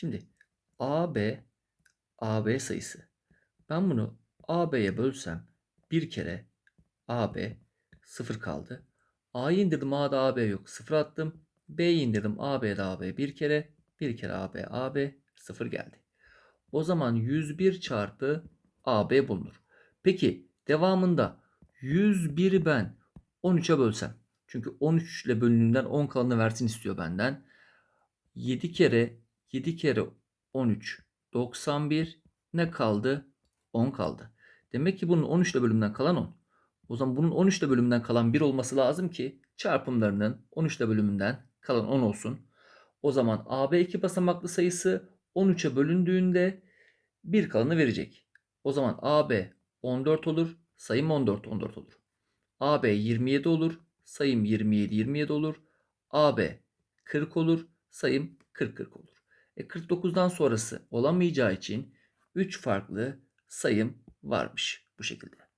Şimdi AB AB sayısı. Ben bunu AB'ye bölsem bir kere AB 0 kaldı. A'yı indirdim A'da AB yok. 0 attım. B'yi indirdim AB'de AB bir kere. Bir kere AB AB 0 geldi. O zaman 101 çarpı AB bulunur. Peki devamında 101'i ben 13'e bölsem. Çünkü 13 ile bölünümden 10 kalanını versin istiyor benden. 7 kere 7 kere 13 91 ne kaldı? 10 kaldı. Demek ki bunun 13 ile bölümünden kalan 10. O zaman bunun 13 ile bölümünden kalan 1 olması lazım ki çarpımlarının 13 ile bölümünden kalan 10 olsun. O zaman AB iki basamaklı sayısı 13'e bölündüğünde 1 kalanı verecek. O zaman AB 14 olur, sayım 14 14 olur. AB 27 olur, sayım 27 27 olur. AB 40 olur, sayım 40 40 olur. E 49'dan sonrası olamayacağı için 3 farklı sayım varmış bu şekilde.